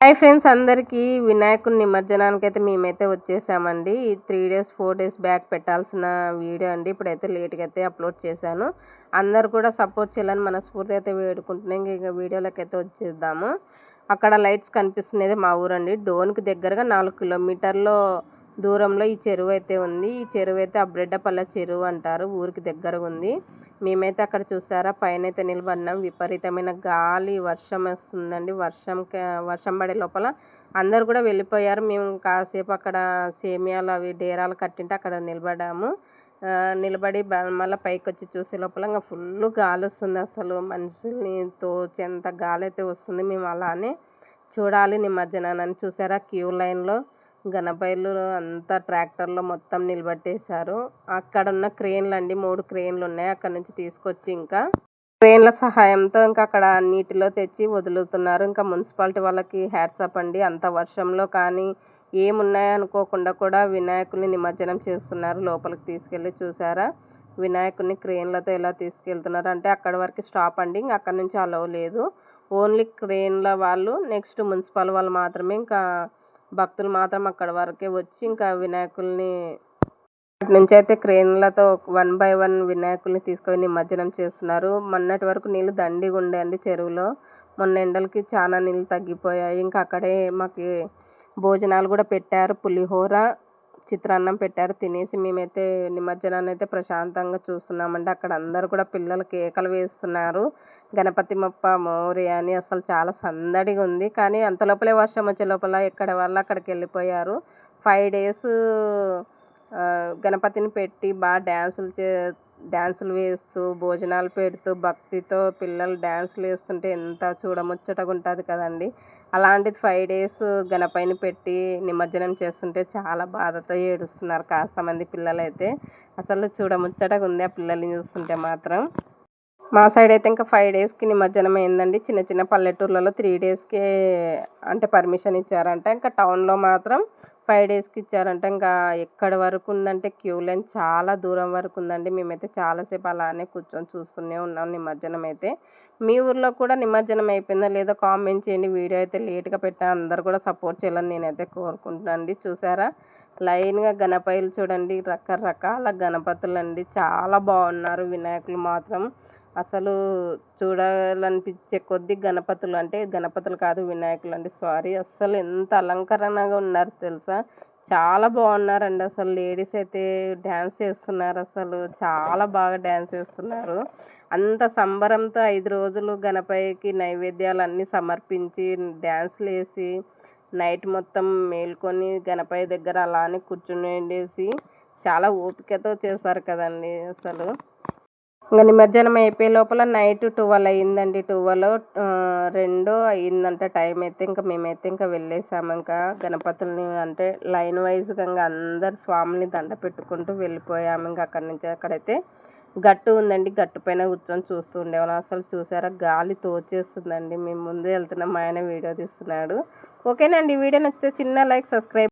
Hi friends అందరికీ వినాయకుని నిమజ్జనానికి అయితే మేమైతే వచ్చేసామండి. Three days four days back పెట్టాల్సిన వీడియో అండి. ఇప్పుడైతే లేట్గా అయితే అప్లోడ్ చేశాను. అందరు కూడా సపోర్ట్ చేయాలని మనస్ఫూర్తి అయితే వేడుకుంటున్నాం. ఇక వీడియోలోకి అయితే వచ్చేద్దాము. అక్కడ లైట్స్ కనిపిస్తున్నది మా ఊరండి. డోన్కి దగ్గరగా నాలుగు కిలోమీటర్లో దూరంలో ఈ చెరువు అయితే ఉంది. ఈ చెరువు అయితే అబ్రెడ్డపల్ల చెరువు అంటారు. ఊరికి దగ్గరగా ఉంది. మేమైతే అక్కడ చూసారా? పైన అయితే నిలబడినాం. విపరీతమైన గాలి వర్షం వస్తుందండి. వర్షం వర్షం పడే లోపల అందరు కూడా వెళ్ళిపోయారు. మేము కాసేపు అక్కడ సేమియాలు అవి డేరాలు కట్టింటే అక్కడ నిలబడాము నిలబడి మళ్ళీ పైకి వచ్చి చూసే లోపల ఇంకా ఫుల్ గాలి వస్తుంది అసలు. మనుషుల్ని తోచేంత గాలి అయితే వస్తుంది మేము అలానే చూడాలి నిమజ్జనాన్ని. చూసారా క్యూ లైన్లో? గణపైలు అంతా ట్రాక్టర్లో మొత్తం నిలబెట్టేశారు. అక్కడ ఉన్న క్రేన్లు అండి మూడు క్రేన్లు ఉన్నాయి. అక్కడ నుంచి తీసుకొచ్చి ఇంకా క్రేన్ల సహాయంతో ఇంకా అక్కడ నీటిలో తెచ్చి వదులుతున్నారు. ఇంకా మున్సిపాలిటీ వాళ్ళకి హ్యాట్సప్ అండి. అంత వర్షంలో కానీ ఏమున్నాయో అనుకోకుండా కూడా వినాయకుడిని నిమజ్జనం చేస్తున్నారు. లోపలికి తీసుకెళ్ళి చూసారా వినాయకుడిని క్రేన్లతో ఎలా తీసుకెళ్తున్నారు? అంటే అక్కడ వరకు స్టాప్ అండి. ఇంకా అక్కడ నుంచి అలవ్ లేదు. ఓన్లీ క్రేన్ల వాళ్ళు నెక్స్ట్ మున్సిపల్ వాళ్ళు మాత్రమే ఇంకా భక్తులు మాత్రం అక్కడ వరకే వచ్చి ఇంకా వినాయకుల్ని అటు నుంచి అయితే క్రేన్లతో వన్ బై వన్ వినాయకుల్ని తీసుకొని నిమజ్జనం చేస్తున్నారు. మొన్నటి వరకు నీళ్ళు దండిగా ఉండే అండి చెరువులో. మొన్న ఎండలకి చాలా నీళ్ళు తగ్గిపోయాయి. ఇంకా అక్కడే మాకు భోజనాలు కూడా పెట్టారు. పులిహోర చిత్రాన్నం పెట్టారు. తినేసి మేమైతే నిమజ్జనాన్ని అయితే ప్రశాంతంగా చూస్తున్నామండి. అక్కడ అందరు కూడా పిల్లలు కేకలు వేస్తున్నారు. గణపతి మొప్ప మోరి అని అసలు చాలా సందడిగా ఉంది. కానీ అంత లోపలే వర్షం వచ్చే లోపల ఎక్కడ వాళ్ళు అక్కడికి వెళ్ళిపోయారు. ఫైవ్ డేస్ గణపతిని పెట్టి బాగా డ్యాన్సులు చే డ్యాన్సులు వేస్తూ భోజనాలు పెడుతూ భక్తితో పిల్లలు డ్యాన్సులు వేస్తుంటే ఎంత చూడముచ్చటగా ఉంటుంది కదండి. అలాంటిది ఫైవ్ డేస్ గణపైన పెట్టి నిమజ్జనం చేస్తుంటే చాలా బాధతో ఏడుస్తున్నారు కాస్త మంది పిల్లలైతే. అసలు చూడముచ్చటగా ఉంది ఆ పిల్లల్ని చూస్తుంటే మాత్రం. మా సైడ్ అయితే ఇంకా ఫైవ్ డేస్కి నిమజ్జనం అయిందండి. చిన్న చిన్న పల్లెటూర్లలో త్రీ డేస్కే అంటే పర్మిషన్ ఇచ్చారంట. ఇంకా టౌన్లో మాత్రం ఫైవ్ డేస్కి ఇచ్చారంట. ఇంకా ఎక్కడి వరకు ఉందంటే క్యూ లైన్ చాలా దూరం వరకు ఉందండి. మేమైతే చాలాసేపు అలానే కూర్చొని చూస్తూనే ఉన్నాం నిమజ్జనం అయితే. మీ ఊర్లో కూడా నిమజ్జనం అయిపోయిందా లేదా కామెంట్ చేయండి. వీడియో అయితే లేట్గా పెట్టా. అందరు కూడా సపోర్ట్ చేయాలని నేనైతే కోరుకుంటున్నాను చూసారా? లైన్గా గణపతులు చూడండి. రకరకాల గణపతులు అండి చాలా బాగున్నారు. వినాయకులు మాత్రం అసలు చూడాలనిపించే కొద్ది గణపతులు అంటే గణపతులు కాదు వినాయకులు అంటే సారీ అస్సలు ఎంత అలంకరణగా ఉన్నారు తెలుసా? చాలా బాగున్నారండి. అసలు లేడీస్ అయితే డ్యాన్స్ చేస్తున్నారు. అసలు చాలా బాగా డ్యాన్స్ చేస్తున్నారు. అంత సంబరంతో ఐదు రోజులు గణపతికి నైవేద్యాలు అన్నీ సమర్పించి డ్యాన్స్లు వేసి నైట్ మొత్తం మేల్కొని గణపతి దగ్గర అలానే కూర్చుని చాలా ఓపికతో చేశారు కదండి అసలు. ఇంకా నిమజ్జనం అయిపోయే లోపల నైట్ ట్వెల్వ్ అయ్యిందండి. ట్వెల్వ్ రెండు అయ్యిందంట టైం అయితే. ఇంకా మేమైతే ఇంకా వెళ్ళేసాము. ఇంకా గణపతుల్ని అంటే లైన్ వైజ్గా ఇంకా అందరు స్వామిని దండ పెట్టుకుంటూ వెళ్ళిపోయాము. ఇంకా అక్కడి నుంచి అక్కడైతే గట్టు ఉందండి. గట్టు పైన కూర్చొని చూస్తూ ఉండేవాళ్ళం. అసలు చూసారా? గాలి తోచేస్తుందండి. మేము ముందే వెళ్తున్నాం. ఆయన వీడియో తీస్తున్నాడు. ఓకేనండి. వీడియో నచ్చితే చిన్న లైక్ సబ్స్క్రైబ్